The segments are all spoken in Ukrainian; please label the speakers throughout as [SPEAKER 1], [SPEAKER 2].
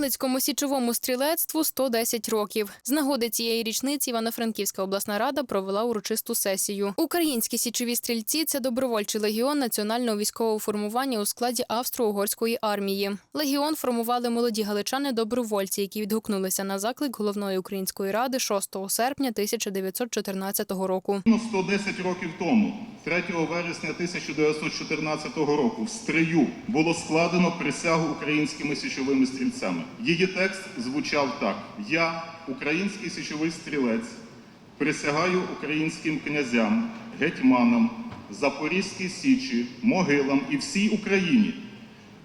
[SPEAKER 1] Галицькому січовому стрілецтву 110 років. З нагоди цієї річниці Івано-Франківська обласна рада провела урочисту сесію. Українські січові стрільці це добровольчий легіон національного військового формування у складі Австро-Угорської армії. Легіон формували молоді галичани добровольці, які відгукнулися на заклик головної української ради 6 серпня 1914 року.
[SPEAKER 2] Рівно 110 років тому, 3 вересня 1914 року, в Стрию було складено присягу українськими січовими стрільцями. Її текст звучав так: Я, український січовий стрілець, присягаю українським князям, гетьманам, Запорізькій Січі, могилам і всій Україні,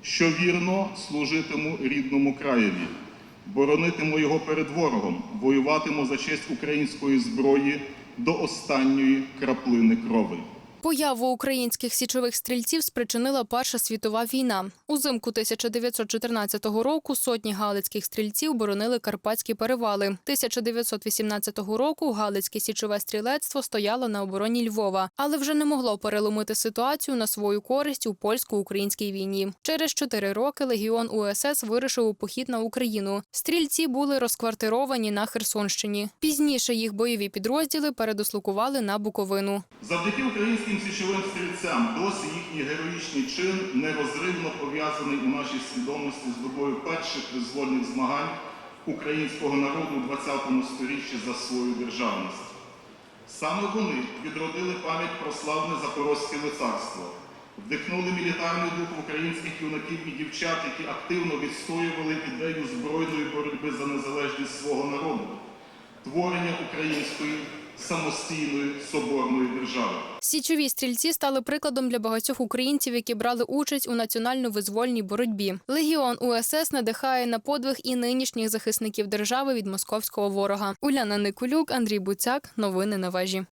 [SPEAKER 2] що вірно служитиму рідному краєві, боронитиму його перед ворогом, воюватиму за честь української зброї до останньої краплини крови.
[SPEAKER 1] Появу українських січових стрільців спричинила Перша світова війна. Узимку 1914 року сотні галицьких стрільців боронили карпатські перевали. 1918 року галицьке січове стрілецтво стояло на обороні Львова, але вже не могло переломити ситуацію на свою користь у польсько-українській війні. Через чотири роки легіон УСС вирушив у похід на Україну. Стрільці були розквартировані на Херсонщині. Пізніше їх бойові підрозділи передислокували на Буковину.
[SPEAKER 2] Завдяки українським січовим стрільцям досі їхній героїчний чин нерозривно пов'язаний у нашій свідомості з добою перших визвольних змагань українського народу у ХХ сторіччі за свою державність. Саме вони відродили пам'ять про славне Запорозьке лицарство, вдихнули мілітарний дух українських юнаків і дівчат, які активно відстоювали ідею збройної боротьби за незалежність свого народу, творення української самостійної соборної.
[SPEAKER 1] Січові стрільці стали прикладом для багатьох українців, які брали участь у національно-визвольній боротьбі. Легіон УСС надихає на подвиг і нинішніх захисників держави від московського ворога. Уляна Никулюк, Андрій Буцяк. Новини на вежі.